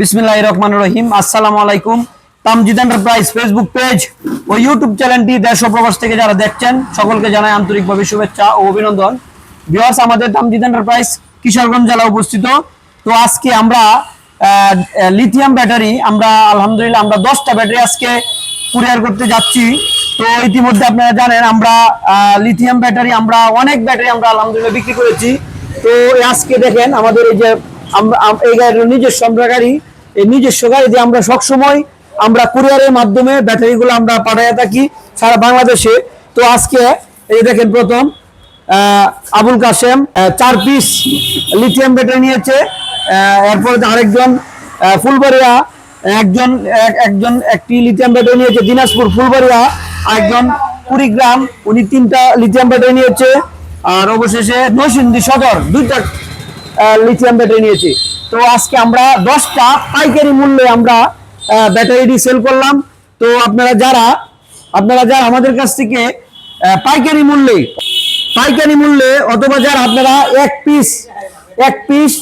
বিসমিল্লাহ রহমান রহিম। আসসালামু আলাইকুম। তামজিদ এন্টারপ্রাইজ ফেসবুক পেজ ও ইউটিউব চ্যানেলটি দেশ ও প্রবাস থেকে যারা দেখছেন, সকলকে জানাই আন্তরিকভাবে শুভেচ্ছা ও অভিনন্দন। ভিউয়ার্স, আমাদের তামজিদ এন্টারপ্রাইজ কিশোরগঞ্জ জেলা অবস্থিত। তো আজকে আমরা লিথিয়াম ব্যাটারি আমরা আলহামদুলিল্লাহ আমরা দশটা ব্যাটারি আজকে কুরিয়ার করতে যাচ্ছি। তো ইতিমধ্যে আপনারা জানেন, আমরা লিথিয়াম ব্যাটারি আমরা অনেক ব্যাটারি আমরা আলহামদুলিল্লাহ বিক্রি করেছি। তো আজকে দেখেন আমাদের এই যে আমরা আম- এই গাড়ির নিজস্ব আমরা গাড়ি, এই নিজস্ব গাড়ি দিয়ে আমরা সবসময় আমরা কুরিয়ারের মাধ্যমে ব্যাটারিগুলো আমরা পাঠাইয়া থাকি সারা বাংলাদেশে। তো আজকে এই দেখেন প্রথম আবুল কাসেম চার পিস লিথিয়াম ব্যাটারি নিয়েছে। এরপর আরেকজন ফুলবাড়িয়া, একজন, এক- একজন একটি লিথিয়াম ব্যাটারি নিয়েছে। দিনাজপুর ফুলবাড়িয়া একজন কুড়িগ্রাম, উনি তিনটা লিথিয়াম ব্যাটারি নিয়েছে। আর অবশেষে নৈসিন্দি সদর, দুইটা লিথিয়াম ব্যাটারি নিয়েছি। তো আজকে আমরা দশটা পাইকারি মূল্যে আমরা ব্যাটারিটি সেল করলাম। তো আপনারা যারা আপনারা যারা আমাদের কাছ থেকে পাইকারি মূল্যে পাইকারি মূল্যে অথবা যারা আপনারা এক পিস এক পিস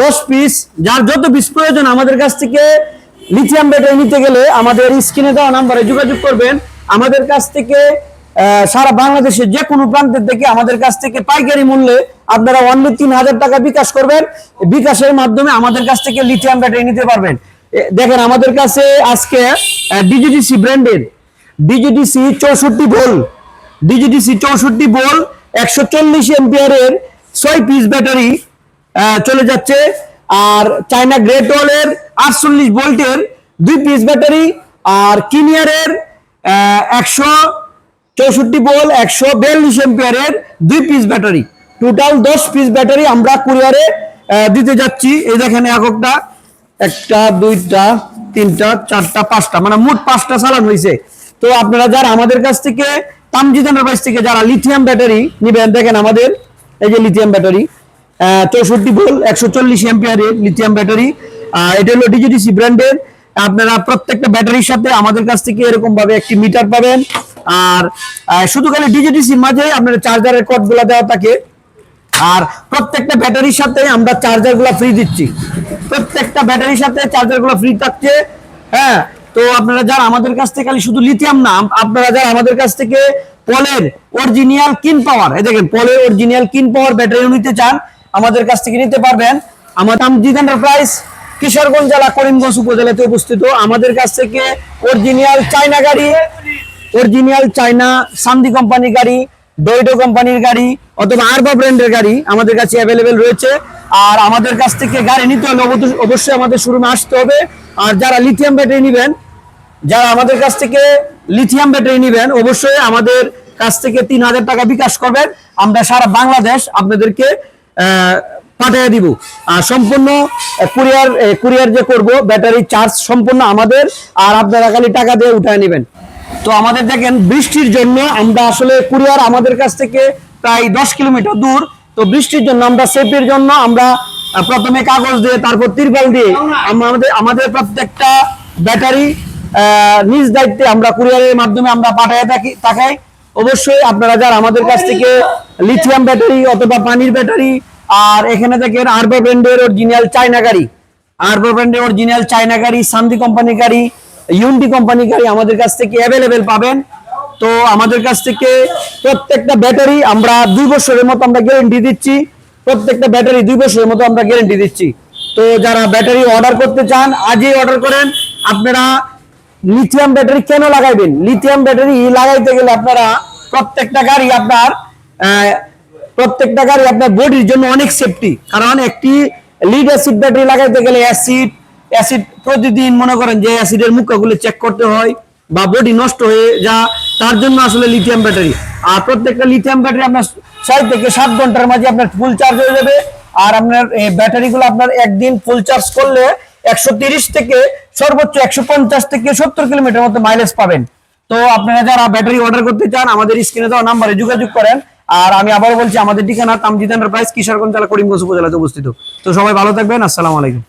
দশ পিস যার যত পিস প্রয়োজন আমাদের কাছ থেকে লিথিয়াম ব্যাটারি নিতে গেলে আমাদের স্ক্রিনে দেওয়া নাম্বারে যোগাযোগ করবেন। আমাদের কাছ থেকে সারা বাংলাদেশের যে কোনো প্রান্তের থেকে আমাদের কাছ থেকে পাইকারি মূল্যে আপনারা অনলি তিন হাজার টাকা বিকাশ করবেন। বিকাশের মাধ্যমে আমাদের কাছ থেকে লিথিয়াম ব্যাটারি নিতে পারবেন। দেখেন, আমাদের কাছে আজকে ডিজিডিসি ব্র্যান্ডের ডিজিডিসি চৌষট্টি ভোল ডিজিডিসি চৌষট্টি ভোল একশো চল্লিশ এম্পিয়ারের ছয় পিস ব্যাটারি চলে যাচ্ছে। আর চায়না গ্রেট ওয়ালের আটচল্লিশ ভোল্টের দুই পিস ব্যাটারি আর কিনিয়ারের একশো চৌষট্টি বল একশো বিয়াল্লিশ এম্পিয়ারের দুই পিস ব্যাটারি টোটাল দশ পিস ব্যাটারি আমরা কুরিয়ারে দিতে যাচ্ছি। এই দেখেন এককটা, একটা, দুইটা, তিনটা, চারটা, পাঁচটা মানে মোট পাঁচটা চালান হয়েছে তো আপনারা যারা আমাদের কাছ থেকে, তামজিদ এন্টারপ্রাইজ থেকে যারা লিথিয়াম ব্যাটারি নিবেন, দেখেন আমাদের, এই যে লিথিয়াম ব্যাটারি চৌষট্টি ভোল একশো চল্লিশ এম্পিয়ারের লিথিয়াম ব্যাটারি এটা হলো ডিজিডিসি ব্র্যান্ডের আপনারা প্রত্যেকটা ব্যাটারির সাথে আমাদের কাছ থেকে এরকম ভাবে একটি মিটার পাবেন। আর শুধু খালি ডিজিডিসির মাঝে আপনার চার্জারের কটগুলা দেওয়া থাকে। আর প্রত্যেকটা ব্যাটারির সাথে আমরা চার্জারগুলা ফ্রি দিচ্ছি। প্রত্যেকটা ব্যাটারির সাথে চার্জারগুলা ফ্রি থাকছে। হ্যাঁ তো আপনারা যারা আমাদের কাছ থেকে খালি শুধু লিথিয়াম না, আপনারা যারা আমাদের কাছ থেকে পলের অরিজিনাল কিন পাওয়ার এই দেখেন, পলের অরিজিনাল কিন পাওয়ার ব্যাটারি নিতে চান, আমাদের কাছ থেকে নিতে পারবেন। আমার তামজিদ এন্টারপ্রাইজ কিশোরগঞ্জ জেলা, করিমগঞ্জ উপজেলাতে অবস্থিত আমাদের কাছ থেকে অরিজিনাল চায়না গাড়ি অরিজিনাল চায়না সান্দি কোম্পানির গাড়ি ডোইডো কোম্পানির গাড়ি অথবা আরবা ব্র্যান্ডের গাড়ি আমাদের কাছে অ্যাভেলেবেল রয়েছে। আর আমাদের কাছ থেকে গাড়ি নিতে হলে অবশ্য- অবশ্যই আমাদের শোরুমে আসতে হবে। আর যারা লিথিয়াম ব্যাটারি নেবেন, যারা আমাদের কাছ থেকে লিথিয়াম ব্যাটারি নেবেন, অবশ্যই আমাদের কাছ থেকে তিন হাজার টাকা বিকাশ করবেন। আমরা সারা বাংলাদেশ আপনাদেরকে পাঠিয়ে দিব। আর সম্পূর্ণ কুরিয়ার কুরিয়ার যে করব ব্যাটারি চার্জ সম্পূর্ণ আমাদের। আর আপনারা খালি টাকা দিয়ে উঠায় নেবেন। তো আমাদের দেখেন, বৃষ্টির জন্য আমরা আসলে কুরিয়ার আমাদের কাছ থেকে প্রায় দশ কিলোমিটার দূর। তো বৃষ্টির জন্য আমরা সেফের জন্য আমরা প্রথমে কাগজ দিয়ে, তারপর তিরপাল দিয়ে আমাদের আমাদের প্রত্যেকটা ব্যাটারি নিজ দায়িত্বে আমরা কুরিয়ারের মাধ্যমে আমরা পাঠিয়ে থাকি তাকাই অবশ্যই আপনারা যারা আমাদের কাছ থেকে লিথিয়াম ব্যাটারি অথবা পানির ব্যাটারি আর এখানে দেখেন আরবা ব্র্যান্ডের অরিজিনাল চায়না গাড়ি। আরবা ব্র্যান্ডের অরিজিনাল চায়না গাড়ি সান্দি কোম্পানির গাড়ি ইউনটি কোম্পানির গাড়ি আমাদের কাছ থেকে অ্যাভেলেবেল পাবেন। তো আমাদের কাছ থেকে প্রত্যেকটা ব্যাটারি আমরা দুই বছরের মতো আমরা গ্যারেন্টি দিচ্ছি। প্রত্যেকটা ব্যাটারি দুই বছরের মতো আমরা গ্যারেন্টি দিচ্ছি। তো যারা ব্যাটারি অর্ডার করতে চান, আজই অর্ডার করেন। আপনারা লিথিয়াম ব্যাটারি কেন লাগাইবেন? লিথিয়াম ব্যাটারি লাগাইতে গেলে আপনারা প্রত্যেকটা গাড়ি আপনার প্রত্যেকটা গাড়ি আপনার বডির জন্য অনেক সেফটি কারণ একটি লিড অ্যাসিড ব্যাটারি লাগাইতে গেলে অ্যাসিড অ্যাসিড প্রতিদিন মনে করেন যে অ্যাসিডের মুখগুলো চেক করতে হয় বা বডি নষ্ট হয়ে যা তার জন্য আসলে লিথিয়াম ব্যাটারি আর প্রত্যেকটা লিথিয়াম ব্যাটারি আপনার ছয় থেকে সাত ঘণ্টার মাঝে আপনার ফুল চার্জ হয়ে যাবে। আর আপনার ব্যাটারি গুলো আপনার একদিন ফুল চার্জ করলে একশো থেকে সর্বোচ্চ একশো পঞ্চাশ থেকে সত্তর কিলোমিটার মতো মাইলেজ পাবেন। তো আপনারা যারা ব্যাটারি অর্ডার করতে চান, আমাদের স্ক্রিনে দেওয়া নাম্বারে যোগাযোগ করেন। আর আমি আবার বলছি, আমাদের ঠিকানা তামজিদ এন্টারপ্রাইজ কিশোরগঞ্জ জেলা করিমগঞ্জ উপজেলাতে অবস্থিত। তো সবাই ভালো থাকবেন, আসসালামু আলাইকুম।